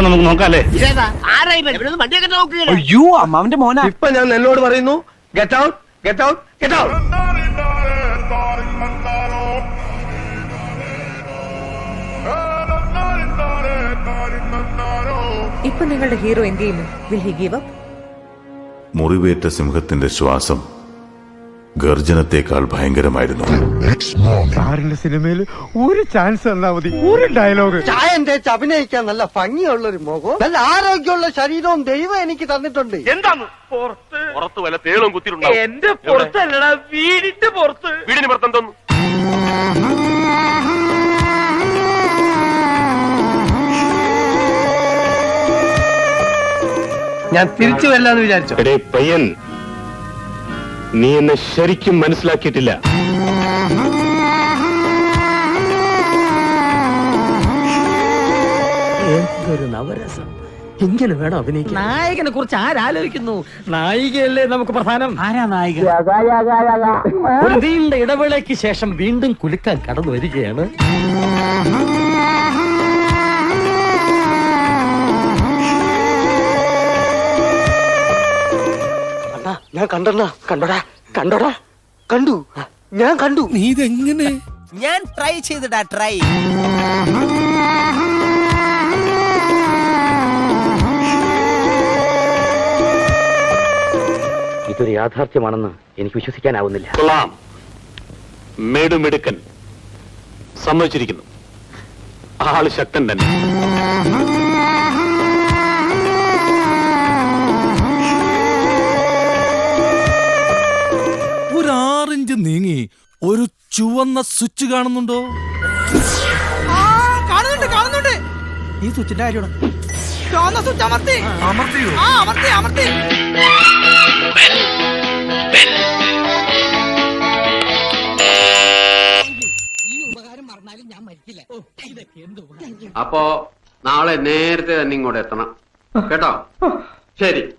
അപ്പൊ നമുക്ക് നോക്കാം അല്ലേ അയ്യോ അമ്മാവന്റെ മോനാ. ഇപ്പൊ ഞാൻ എന്നോട് പറയുന്നു get out get out get out ഇപ്പൊ നിങ്ങളുടെ ഹീറോ എന്ത് ചെയ്യുന്നു? വിൽ ഹി ഗീവ് അപ്പ് മുറിവേറ്റ സിംഹത്തിന്റെ ശ്വാസം ഗർജനത്തേക്കാൾ ഭയങ്കരമായിരുന്നു. സാറിന്റെ സിനിമയിൽ ഒരു ചാൻസ് തന്നാ മതി. ഒരു ഡയലോഗ് ചായം തേച്ച് അഭിനയിക്കാൻ നല്ല ഭംഗിയുള്ള ഒരു മുഖവും നല്ല ആരോഗ്യമുള്ള ശരീരവും ദൈവം എനിക്ക് തന്നിട്ടുണ്ട്. എന്താണ് പുറത്ത്. പുറത്ത് വല്ല തേളും കുത്തിയിട്ടുണ്ടാവും. എന്റെ പുറത്തല്ലടാ വീടിന്റെ പുറത്ത്. വീടിന് പുറത്ത് എന്തോന്നു? ഞാൻ തിരിച്ചു വരില്ലാന്ന് വിചാരിച്ചു? പയ്യൻ നീ എന്നെ ശരിക്കും മനസ്സിലാക്കിയിട്ടില്ല. എന്തൊരു നവരസം. ഇങ്ങനെ വേണം അഭിനയിക്കാൻ? നായകനെ കുറിച്ച് ആരാലോചിക്കുന്നു? നായികയല്ലേ നമുക്ക് പ്രധാനം? ആരാ നായിക? ഒരു നീണ്ട ഇടവേളയ്ക്ക് ശേഷം വീണ്ടും കുലുക്കാൻ കടന്നു വരികയാണ്. ഞാൻ കണ്ടണ്ണ കണ്ടോടാ കണ്ടോടാ. കണ്ടു ഞാൻ കണ്ടു. ഞാൻ ട്രൈ ചെയ്തിടാ ട്രൈ ഇതൊരു യാഥാർത്ഥ്യമാണെന്ന് എനിക്ക് വിശ്വസിക്കാനാവുന്നില്ല. കൊള്ളാം. മേടുമെടുക്കൻ സമ്മതിച്ചിരിക്കുന്നു. ആൾ ശക്തൻ തന്നെ. നീങ്ങി ഒരു ചുവന്ന സ്വിച്ച് കാണുന്നുണ്ടോ? കാണുന്നുണ്ട് കാണുന്നുണ്ട്. ഈ സ്വിച്ചിന്റെ കാര്യമാണ്. ചുവന്ന സ്വിച്ച് അമർത്തി. അമർത്തിയോ? ആ അമർത്തി അമർത്തി. അപ്പോ നാളെ നേരത്തെ തന്നെ ഇങ്ങോട്ട് എത്തണം. കേട്ടോ? ശരി.